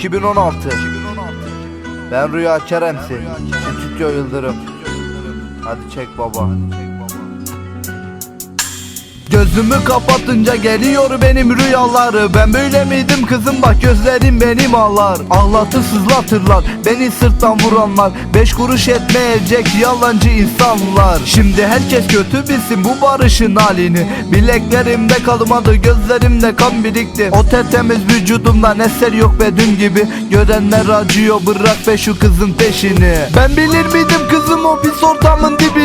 2016 Ben Rüya Kerem'sin. Stüdyo Yıldırım. Hadi çek baba Gözümü kapatınca geliyor benim rüyaları. Ben böyle miydim kızım? Bak gözlerim benim ağlar. Ağlatır sızlatırlar. Beni sırttan vuranlar. Beş kuruş etmeyecek yalancı insanlar. Şimdi herkes kötü bilsin bu barışın halini. Bileklerimde kalmadı gözlerimde kan birikti. O tertemiz vücudumdan eser yok be dün gibi. Görenler acıyor bırak be şu kızın peşini. Ben bilir miydim kızım o pis ortamın dibini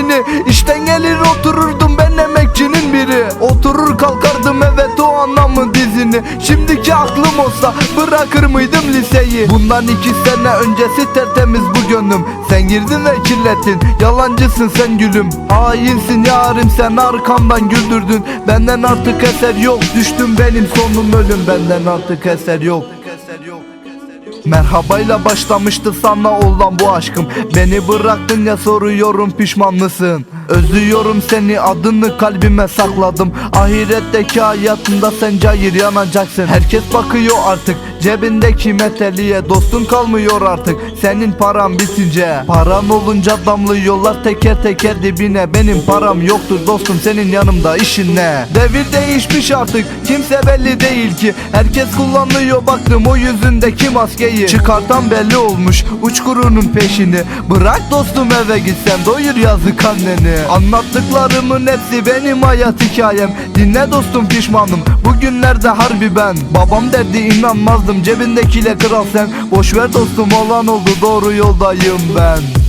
Oturur kalkardım evet o anlamın dizini. Şimdiki aklım olsa bırakır mıydım liseyi? Bundan iki sene öncesi tertemiz bu gönlüm. Sen girdin ve kirlettin. Yalancısın sen gülüm. Hainsin yarim sen arkamdan güldürdün. Benden artık eser yok. Düştüm benim sonum ölüm. Benden artık eser yok. Merhabayla başlamıştı sana olan bu aşkım. Beni bıraktın ya soruyorum pişman mısın? Özlüyorum seni adını kalbime sakladım. Ahiretteki hayatında sen cayır yanacaksın. Herkes bakıyor artık cebindeki meteliye Dostun kalmıyor artık. Senin paran bitince Paran olunca damlıyorlar. Teker teker dibine Benim param yoktur dostum senin yanımda işin ne? Devir değişmiş artık kimse belli değil ki. Herkes kullanıyor baktım o yüzündeki maskeyi Çıkartan belli olmuş uçkurunun peşini. Bırak dostum eve gitsen doyur yazık anneni Anlattıklarımın hepsi benim hayat hikayem. Dinle dostum pişmanım. Bugünlerde harbi ben. Babam derdi inanmazdım. Cebindekiyle kral sen. Boş ver dostum olan oldu. Doğru yoldayım ben